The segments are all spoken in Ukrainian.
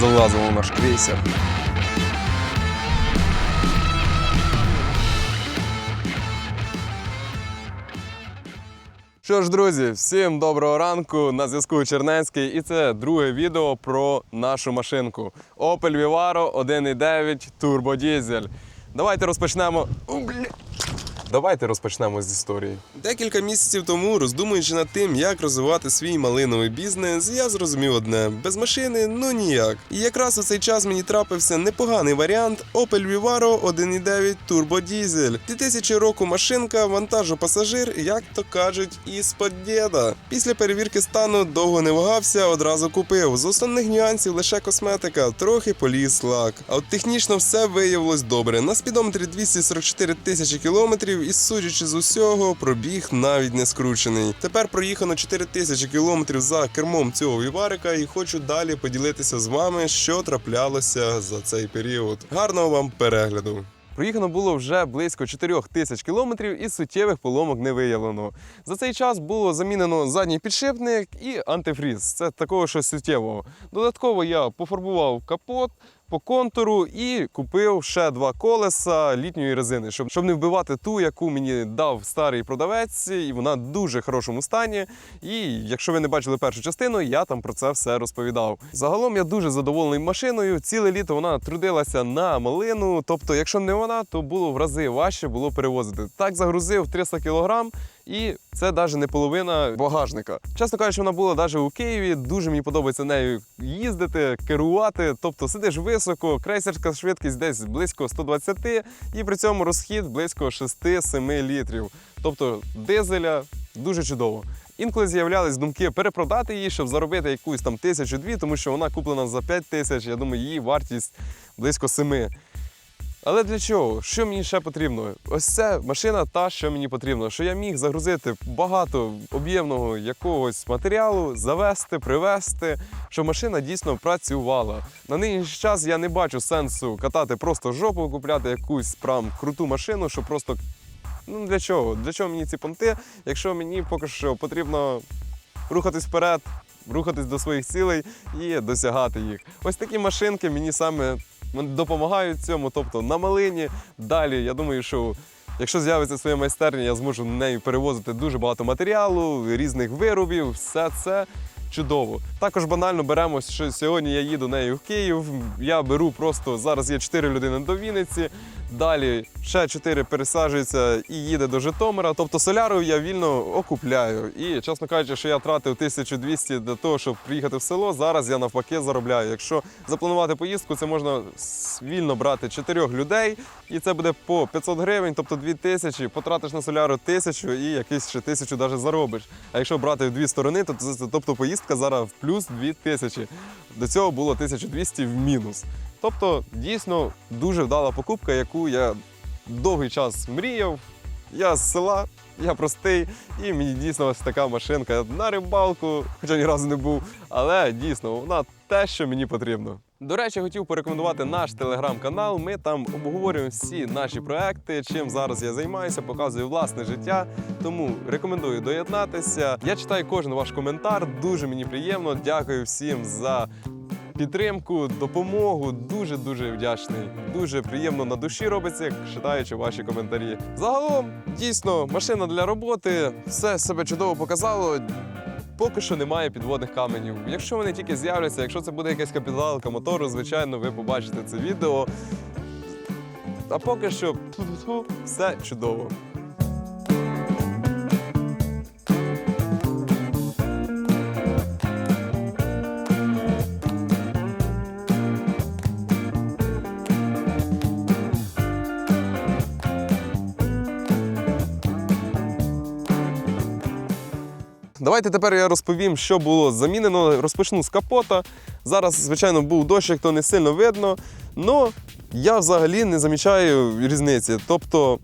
залазимо наш крейсер. Що ж, друзі, всім доброго ранку. На зв'язку Чернецький, і це друге відео про нашу машинку Opel Vivaro 1.9 Turbo Diesel. Давайте розпочнемо. О, бля. Давайте розпочнемо з історії. Декілька місяців тому, роздумуючи над тим, як розвивати свій малиновий бізнес, я зрозумів одне: без машини ну ніяк. І якраз у цей час мені трапився непоганий варіант Opel Vivaro 1.9 Turbo Diesel. 2000 року машинка, вантажопасажир, як то кажуть, із-под дєда. Після перевірки стану довго не вагався, одразу купив. З основних нюансів лише косметика, трохи поліз лак. А от технічно все виявилось добре. На спідометрі 244 тисячі кілометрів, і судячи з усього, пробіг навіть не скручений. Тепер проїхано 4 тисячі кілометрів за кермом цього віварика, і хочу далі поділитися з вами, що траплялося за цей період. Гарного вам перегляду! Проїхано було вже близько 4 тисяч кілометрів і суттєвих поломок не виявлено. За цей час було замінено задній підшипник і антифріз. Це такого щось суттєвого. Додатково я пофарбував капот. По контуру і купив ще два колеса літньої резини, щоб, щоб не вбивати ту, яку мені дав старий продавець, і вона в дуже хорошому стані. І якщо ви не бачили першу частину, я там про це все розповідав. Загалом я дуже задоволений машиною. Ціле літо вона трудилася на малину. Тобто, якщо не вона, то було в рази важче було перевозити. Так загрузив 300 кілограм. І це навіть не половина багажника. Чесно кажучи, вона була навіть у Києві. Дуже мені подобається нею їздити, керувати. Тобто сидиш високо, крейсерська швидкість десь близько 120, і при цьому розхід близько 6-7 літрів. Тобто дизеля дуже чудово. Інколи з'являлись думки перепродати її, щоб заробити якусь там тисячу-дві, тому що вона куплена за 5 тисяч. Я думаю, її вартість близько 7. Але для чого? Що мені ще потрібно? Ось це машина та, що мені потрібно, що я міг загрузити багато об'ємного якогось матеріалу, завести, привезти, щоб машина дійсно працювала. На нинішній час я не бачу сенсу катати просто жопу, купляти якусь прям круту машину, щоб просто. Ну для чого? Для чого мені ці понти, якщо мені поки що потрібно рухатись вперед, рухатись до своїх цілей і досягати їх. Ось такі машинки мені саме допомагають цьому. Тобто на малині. Далі я думаю, що якщо з'явиться своя майстерня, я зможу нею перевозити дуже багато матеріалу, різних виробів, все це. Чудово. Також банально беремо, що сьогодні я їду нею в Київ. Я беру просто зараз є 4 людини до Вінниці. Далі ще 4 пересаджуються і їде до Житомира. Тобто соляру я вільно окупляю. І чесно кажучи, що я тратив 1200 для того, щоб приїхати в село. Зараз я навпаки заробляю. Якщо запланувати поїздку, це можна вільно брати 4 людей, і це буде по 500 гривень, тобто 2000, потратиш на соляру 1000 і якийсь ще 1000 навіть заробиш. А якщо брати в дві сторони, то тобто поїздка зараз в плюс 2000. До цього було 1200 в мінус. Тобто, дійсно дуже вдала покупка, яку я довгий час мріяв. Я з села, я простий, і мені дійсно ось така машинка на рибалку, хоча ні разу не був, але дійсно вона те, що мені потрібно. До речі, хотів порекомендувати наш телеграм-канал. Ми там обговорюємо всі наші проекти, чим зараз я займаюся, показую власне життя. Тому рекомендую доєднатися. Я читаю кожен ваш коментар. Дуже мені приємно. Дякую всім за підтримку, допомогу. Дуже дуже вдячний. Дуже приємно на душі робиться, читаючи ваші коментарі. Загалом, дійсно, машина для роботи, все себе чудово показало. Поки що немає підводних каменів. Якщо вони тільки з'являться, якщо це буде якась капіталка мотору, звичайно, ви побачите це відео. А поки що все чудово. Давайте тепер я розповім, що було замінено. Розпочну з капота. Зараз, звичайно, був дощик, то не сильно видно. але я взагалі не замічаю різниці. Тобто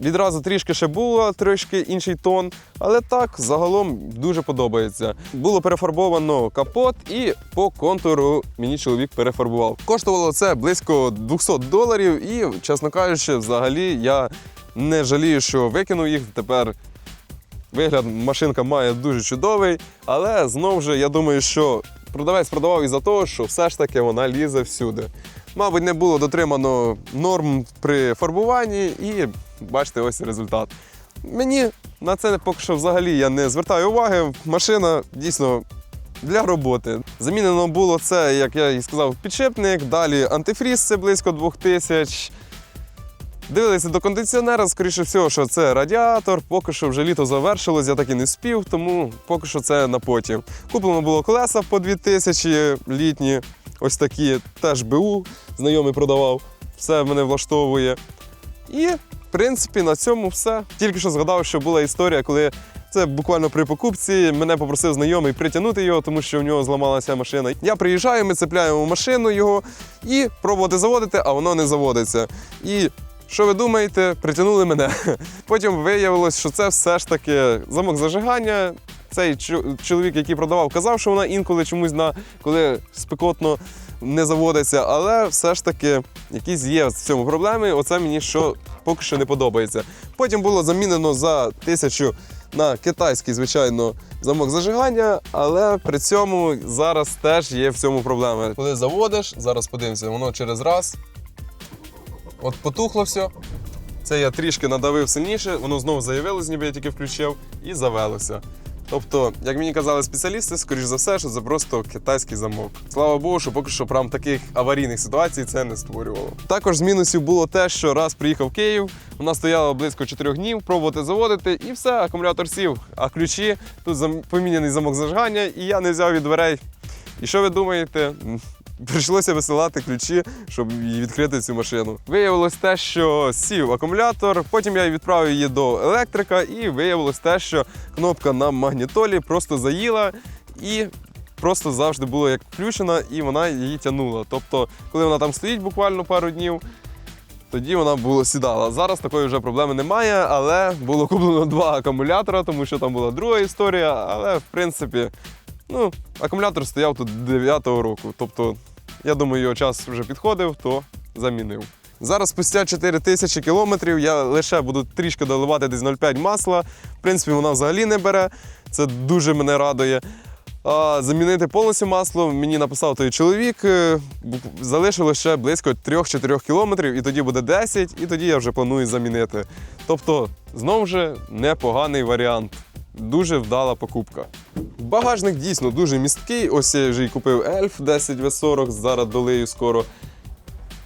відразу трішки ще було, трішки інший тон. Але так, загалом дуже подобається. Було перефарбовано капот і по контуру мені чоловік перефарбував. Коштувало це близько 200 доларів, і, чесно кажучи, взагалі я не жалію, що викинув їх. Тепер Вигляд машинка має дуже чудовий, але знову ж я думаю, що продавець продавав із-за того, що все ж таки вона лізе всюди. Мабуть, не було дотримано норм при фарбуванні, і бачите, ось результат. Мені на це поки що взагалі я не звертаю уваги. Машина дійсно для роботи. Замінено було це, як я і сказав, підшипник, далі антифріз це близько 2000. Дивилися до кондиціонера, скоріше всього, що це радіатор. Поки що вже літо завершилось, я так і не спів, тому поки що це на потім. Куплено було колеса по 2000 літні, ось такі, теж БУ, знайомий продавав. Все мене влаштовує. І, в принципі, на цьому все. Тільки що згадав, що була історія, коли це буквально при покупці мене попросив знайомий притягнути його, тому що в нього зламалася машина. Я приїжджаю, ми цепляємо машину його і пробувати заводити, а воно не заводиться. І що ви думаєте, притягнули мене. Потім виявилось, що це все ж таки замок зажигання. Цей чоловік, який продавав, казав, що вона інколи чомусь на коли спекотно не заводиться, але все ж таки якісь є в цьому проблеми. Оце мені що поки що не подобається. Потім було замінено за тисячу на китайський, звичайно, замок зажигання, але при цьому зараз теж є в цьому проблеми. Коли заводиш, зараз подивимося, воно через раз. От потухло все. Це я трішки надавив сильніше, воно знову заявилось, ніби я тільки включив, і завелося. Тобто, як мені казали спеціалісти, скоріш за все, що це просто китайський замок. Слава Богу, що поки що прям таких аварійних ситуацій це не створювало. Також з мінусів було те, що раз приїхав Київ, вона стояла близько 4 днів, пробувати заводити, і все, акумулятор сів. А ключі тут поміняний замок зажигання, і я не взяв від дверей. І що ви думаєте? Прийшлося висилати ключі, щоб відкрити цю машину. Виявилось те, що сів акумулятор. Потім я відправив її до електрика, і виявилось те, що кнопка на магнітолі просто заїла і просто завжди була як включена, і вона її тягнула. Тобто, коли вона там стоїть буквально пару днів. Тоді вона було сідала. Зараз такої вже проблеми немає, але було куплено два акумулятора, тому що там була друга історія. Але в принципі, ну, акумулятор стояв тут 9-го року. Тобто, я думаю, його час вже підходив, то замінив. Зараз, спустя 4 тисячі кілометрів, я лише буду трішки доливати десь 0,5 масла. В принципі, вона взагалі не бере. Це дуже мене радує. А замінити повністю масло мені написав той чоловік. е, бу- ще близько 3-4 кілометрів, і тоді буде 10, і тоді я вже планую замінити. Тобто, знову ж непоганий варіант. Дуже вдала покупка. Багажник дійсно дуже місткий. Ось я вже й купив Ельф 10V40, зараз долию скоро.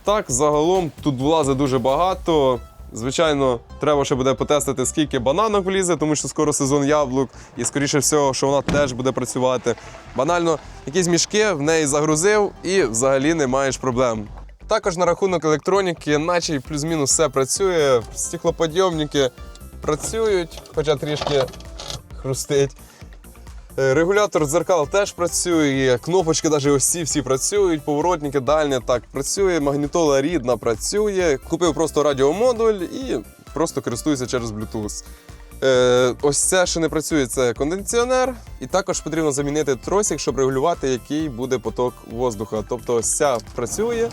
Так, загалом тут влазить дуже багато. Звичайно, треба ще буде потестити, скільки бананок влізе, тому що скоро сезон яблук, і скоріше всього, що вона теж буде працювати. Банально, якісь мішки в неї загрузив і взагалі не маєш проблем. Також на рахунок електроніки, наче плюс-мінус все працює. Стеклоподйомники працюють, хоча трішки хрустить. Е, Регулятор дзеркал теж працює, кнопочки, навіть ось ці всі працюють, поворотники, дальня так працює, магнітола рідна працює. Купив просто радіомодуль і просто користуюся через Bluetooth. Е, ось це, що не працює, це кондиціонер. І також потрібно замінити тросик, щоб регулювати, який буде поток воздуха. Тобто ось ця працює,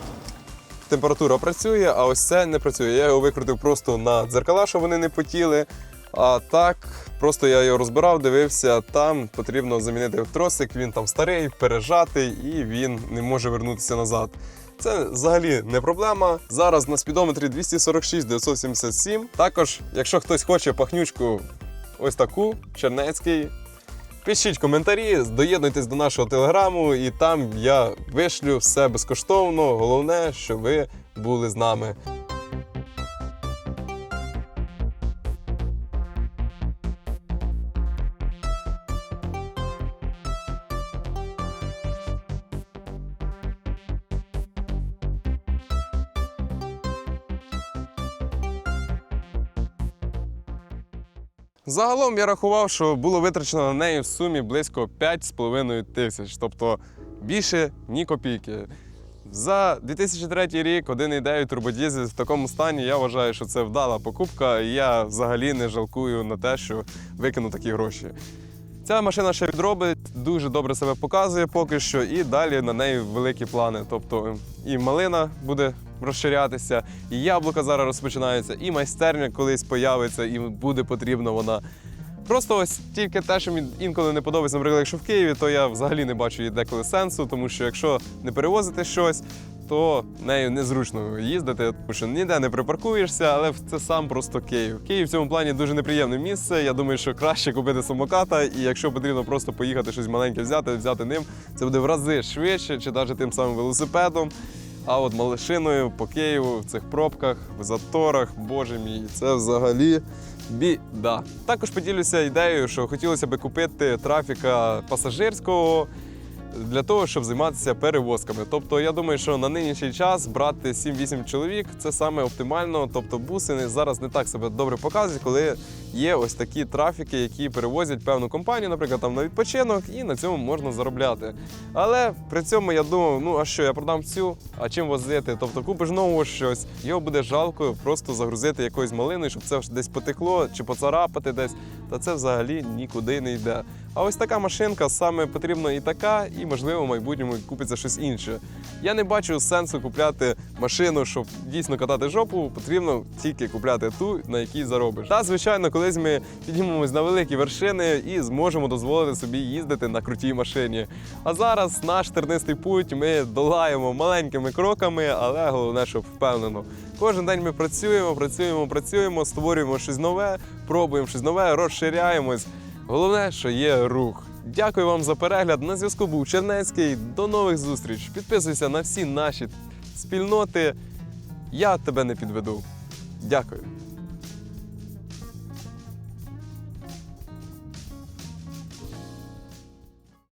температура працює, а ось це не працює. Я його викрутив просто на дзеркала, щоб вони не потіли. А так, просто я його розбирав, дивився, там потрібно замінити тросик, він там старий, пережатий і він не може вернутися назад. Це взагалі не проблема. Зараз на спідометрі 246 977. Також, якщо хтось хоче пахнючку ось таку, Чернецький, пишіть коментарі, доєднуйтесь до нашого телеграму, і там я вишлю все безкоштовно. Головне, щоб ви були з нами. Загалом я рахував, що було витрачено на неї в сумі близько 5,5 тисяч, тобто більше ні копійки. За 2003 рік 1,9 турбодізель в такому стані я вважаю, що це вдала покупка, і я взагалі не жалкую на те, що викину такі гроші. Ця машина ще відробить, дуже добре себе показує поки що, і далі на неї великі плани. Тобто і малина буде розширятися, і яблука зараз розпочинаються, і майстерня колись появиться, і буде потрібна вона. Просто ось тільки те, що мені інколи не подобається, наприклад, якщо в Києві, то я взагалі не бачу її деколи сенсу, тому що якщо не перевозити щось, то нею незручно їздити, тому що ніде не припаркуєшся, але це сам просто Київ. Київ в цьому плані дуже неприємне місце. Я думаю, що краще купити самоката, і якщо потрібно просто поїхати щось маленьке взяти, взяти ним, це буде в рази швидше, чи навіть тим самим велосипедом. А от машиною по Києву в цих пробках, в заторах, боже мій, це взагалі біда. Також поділюся ідеєю, що хотілося б купити трафіка пасажирського для того, щоб займатися перевозками. Тобто, я думаю, що на нинішній час брати 7-8 чоловік це саме оптимально. Тобто, буси не- зараз не так себе добре показують, коли є ось такі трафіки, які перевозять певну компанію, наприклад, там на відпочинок, і на цьому можна заробляти. Але при цьому я думав, ну а що, я продам цю, а чим возити? Тобто купиш нового щось, його буде жалко просто загрузити якоюсь малиною, щоб це десь потекло чи поцарапати десь. Та це взагалі нікуди не йде. А ось така машинка саме потрібна і така, і можливо в майбутньому купиться щось інше. Я не бачу сенсу купляти машину, щоб дійсно катати жопу. Потрібно тільки купляти ту, на якій заробиш. Та звичайно, колись ми піднімемось на великі вершини і зможемо дозволити собі їздити на крутій машині. А зараз наш тернистий путь ми долаємо маленькими кроками, але головне, щоб впевнено. Кожен день ми працюємо, працюємо, працюємо, створюємо щось нове, пробуємо щось нове, розширяємось. Головне, що є рух. Дякую вам за перегляд. На зв'язку був Чернецький. До нових зустріч. Підписуйся на всі наші спільноти. Я тебе не підведу. Дякую.